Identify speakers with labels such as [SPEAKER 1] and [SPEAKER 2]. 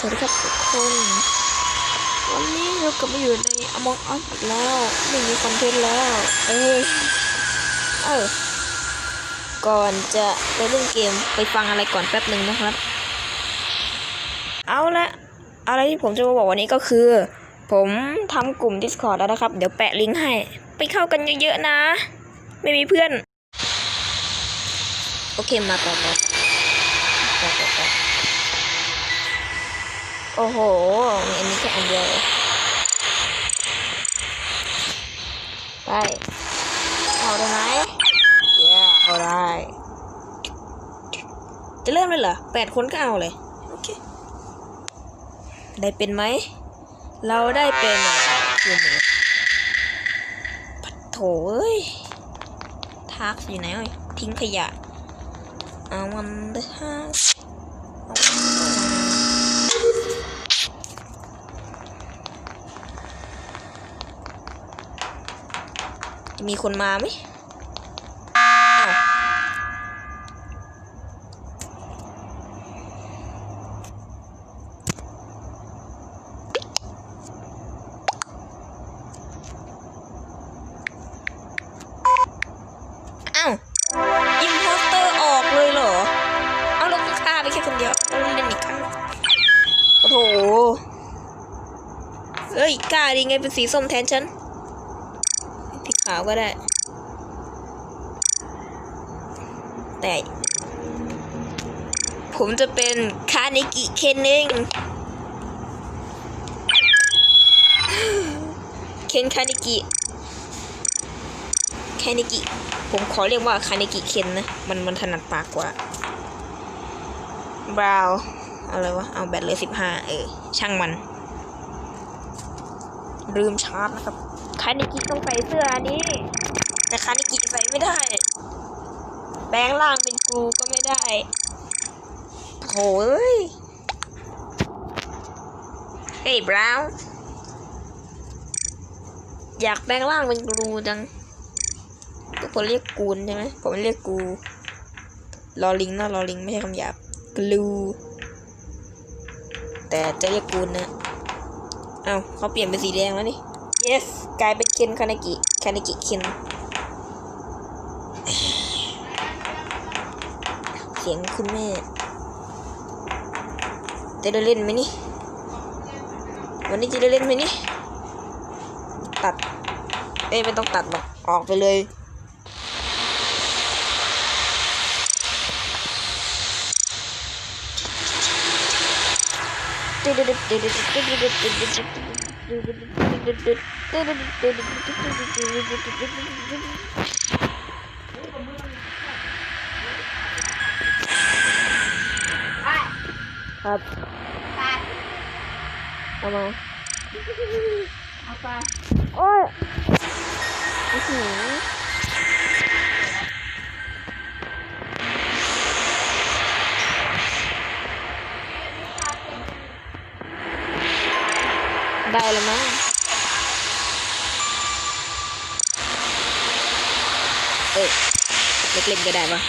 [SPEAKER 1] สวัสดีครับทุกคน วันนี้เรากลับมาอยู่ใน Among Us อีกแล้วไม่มีคอนเทนต์แล้ว เอ้ยเออก่อนจะไปเล่นเกมไปฟังอะไรก่อนแป๊บหนึ่งนะครับ เอาละอะไรที่ผมจะมาบอกวันนี้ก็คือ ผมทำกลุ่ม Discord แล้วนะครับ เดี๋ยวแปะลิงก์ให้ ไปเข้ากันเยอะๆนะ ไม่มีเพื่อน โอเคมาต่อต่อต่อต่อต่อ โอ้โห มีอันนี้แค่อันเดียว ไป เอาได้ไหมเย้เอาได้ จะเริ่มเลยเหรอแปดคนก็เอาเลย โอเค ได้เป็นไหม เราได้เป็นทีมนี้ปัดโถเอ้ยทักอยู่ไหนเอ่ยทิ้งขยะ I wonder how จะมีคนมาไหมอ้าอร์ออกเลยเหรอ เอาแล้วก็ฆ่าไปแค่คนเดียวต้อง เล่นอีกครั้งโอ้โหเอ้ยกล้าดีไงเป็นสีส้มแทนฉันาวก็ได้ แต่ ผมจะเป็นคาเนกิเคนเองเคนคาเนกิคาเนกิ ผมขอเรียกว่าคาเนกิเคนนะ มันมันถนัดปากกว่า บราวอะไรวะ เอาแบตเลยสิบห้าเออ ช่างมัน ลืมชาร์จนะครับ คาเนกิต้องใส่เสื้ออันนี้ แต่คาเนกิใส่ไม่ได้แปลงร่างเป็นกรูก็ไม่ได้โหยเฮ้ยบราวน์อยากแปลงร่างเป็นกรูจังทุกคนเรียกกูนใช่ไหมผมเรียกกูลอลิงนะลอลิงไม่ใช่คำหยาบกลู แต่จะเรียกกูนนะ เอ้าเขาเปลี่ยนเป็นสีแดงแล้วนี่ yes กลายเป็นเคนคานากิคานากิเคนเสียงคุณแม่จะได้เล่นไหมนี่ วันนี้จะได้เล่นไหมนี่ ตัด เอ้ยไม่ต้องตัดหรอก ออกไปเลยครับเอามา
[SPEAKER 2] เอาไป
[SPEAKER 1] โอ้ ยอื้อหือ ได้แล้วมั้งเอ้ยเล็กๆก็ได้ปะ